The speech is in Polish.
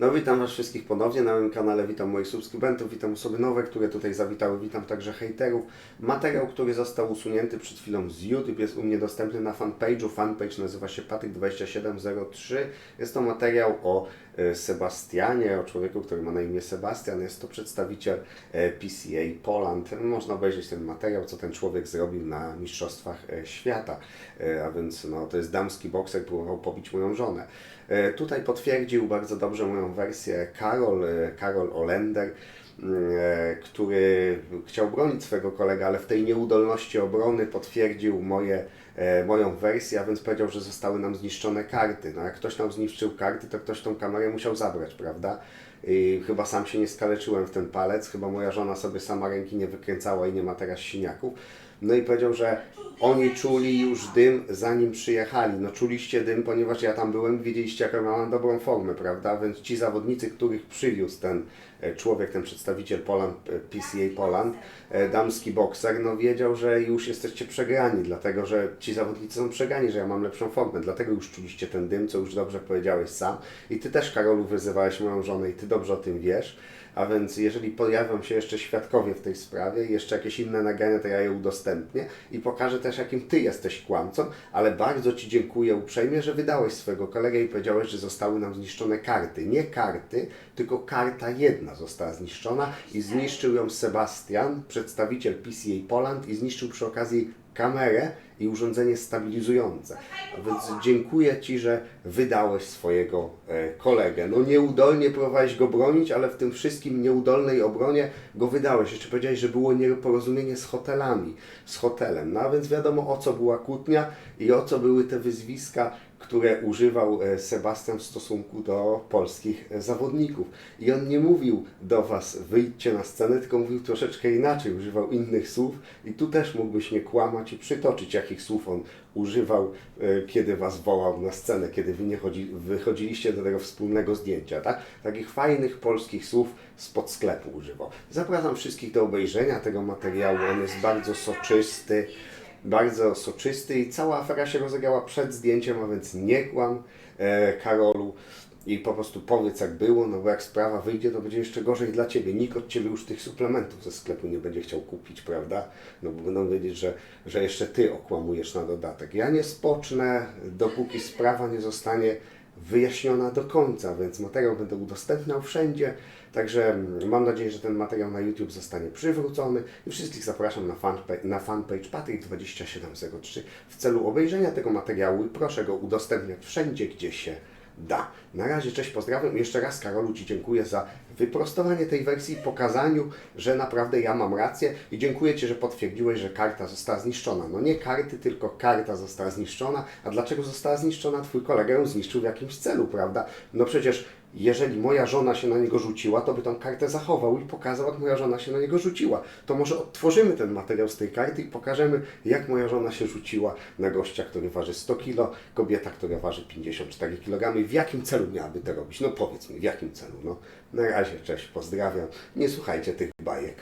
No witam Was wszystkich ponownie na moim kanale, witam moich subskrybentów, witam osoby nowe, które tutaj zawitały, witam także hejterów. Materiał, który został usunięty przed chwilą z YouTube jest u mnie dostępny na fanpage'u, fanpage nazywa się Patryk2703. Jest to materiał o Sebastianie, o człowieku, który ma na imię Sebastian, jest to przedstawiciel e, PCA Poland. Można obejrzeć ten materiał, co ten człowiek zrobił na Mistrzostwach e, Świata, E, a więc no, to jest damski bokser, próbował pobić moją żonę. E, Tutaj potwierdził bardzo dobrze moją wersję Karol, e, Karol Olender, e, który chciał bronić swego kolegę, ale w tej nieudolności obrony potwierdził moje, e, moją wersję, a więc powiedział, że zostały nam zniszczone karty. No jak ktoś nam zniszczył karty, to ktoś tą kamerę musiał zabrać, prawda? I chyba sam się nie skaleczyłem w ten palec, chyba moja żona sobie sama ręki nie wykręcała i nie ma teraz siniaków. No i powiedział, że oni czuli już dym zanim przyjechali. No czuliście dym, ponieważ ja tam byłem, wiedzieliście jaką miałem dobrą formę, prawda? Więc ci zawodnicy, których przywiózł ten e, człowiek, ten przedstawiciel Poland, e, PCA Poland, e, damski bokser, no wiedział, że już jesteście przegrani, dlatego że ci zawodnicy są przegrani, że ja mam lepszą formę, dlatego już czuliście ten dym, co już dobrze powiedziałeś sam. I ty też, Karolu, wyzywałeś moją żonę i ty dobrze o tym wiesz. A więc jeżeli pojawią się jeszcze świadkowie w tej sprawie jeszcze jakieś inne nagrania, to ja je udostępnię i pokażę też, jakim Ty jesteś kłamcą, ale bardzo Ci dziękuję uprzejmie, że wydałeś swojego kolegę i powiedziałeś, że zostały nam zniszczone karty. Nie karty, tylko karta jedna została zniszczona i zniszczył ją Sebastian, przedstawiciel PCA Poland i zniszczył przy okazji kamerę i urządzenie stabilizujące. A więc dziękuję Ci, że wydałeś swojego e, kolegę. No nieudolnie próbowałeś go bronić, ale w tym wszystkim nieudolnej obronie go wydałeś. Jeszcze powiedziałeś, że było nieporozumienie z hotelami, z hotelem. No a więc wiadomo o co była kłótnia i o co były te wyzwiska, które używał e, Sebastian w stosunku do polskich e, zawodników. I on nie mówił do Was, wyjdźcie na scenę, tylko mówił troszeczkę inaczej, używał innych słów i tu też mógłbyś nie kłamać i przytoczyć, jakich słów on używał, e, kiedy Was wołał na scenę, kiedy Wy nie chodzi, wychodziliście do tego wspólnego zdjęcia, tak? Takich fajnych polskich słów spod sklepu używał. Zapraszam wszystkich do obejrzenia tego materiału, on jest bardzo soczysty, bardzo soczysty i cała afera się rozegrała przed zdjęciem, a więc nie kłam e, Karolu i po prostu powiedz jak było, no bo jak sprawa wyjdzie, to będzie jeszcze gorzej dla Ciebie. Nikt od Ciebie już tych suplementów ze sklepu nie będzie chciał kupić, prawda? No bo będą wiedzieć, że, że jeszcze Ty okłamujesz na dodatek. Ja nie spocznę, dopóki sprawa nie zostanie wyjaśniona do końca, więc materiał będę udostępniał wszędzie. Także mm, mam nadzieję, że ten materiał na YouTube zostanie przywrócony i wszystkich zapraszam na fanpage, na fanpage Patryk2703 w celu obejrzenia tego materiału i proszę go udostępniać wszędzie, gdzie się da. Na razie, cześć, pozdrawiam. Jeszcze raz Karolu Ci dziękuję za wyprostowanie tej wersji, pokazaniu, że naprawdę ja mam rację i dziękuję Ci, że potwierdziłeś, że karta została zniszczona. No nie karty, tylko karta została zniszczona. A dlaczego została zniszczona? Twój kolega ją zniszczył w jakimś celu, prawda? No przecież jeżeli moja żona się na niego rzuciła, to by tą kartę zachował i pokazał, jak moja żona się na niego rzuciła. To może odtworzymy ten materiał z tej karty i pokażemy, jak moja żona się rzuciła na gościa, który waży 100 kg, kobieta, która waży 54 kg w jakim celu miałaby to robić? No powiedz mi, w jakim celu? No, na razie, cześć, pozdrawiam. Nie słuchajcie tych bajek.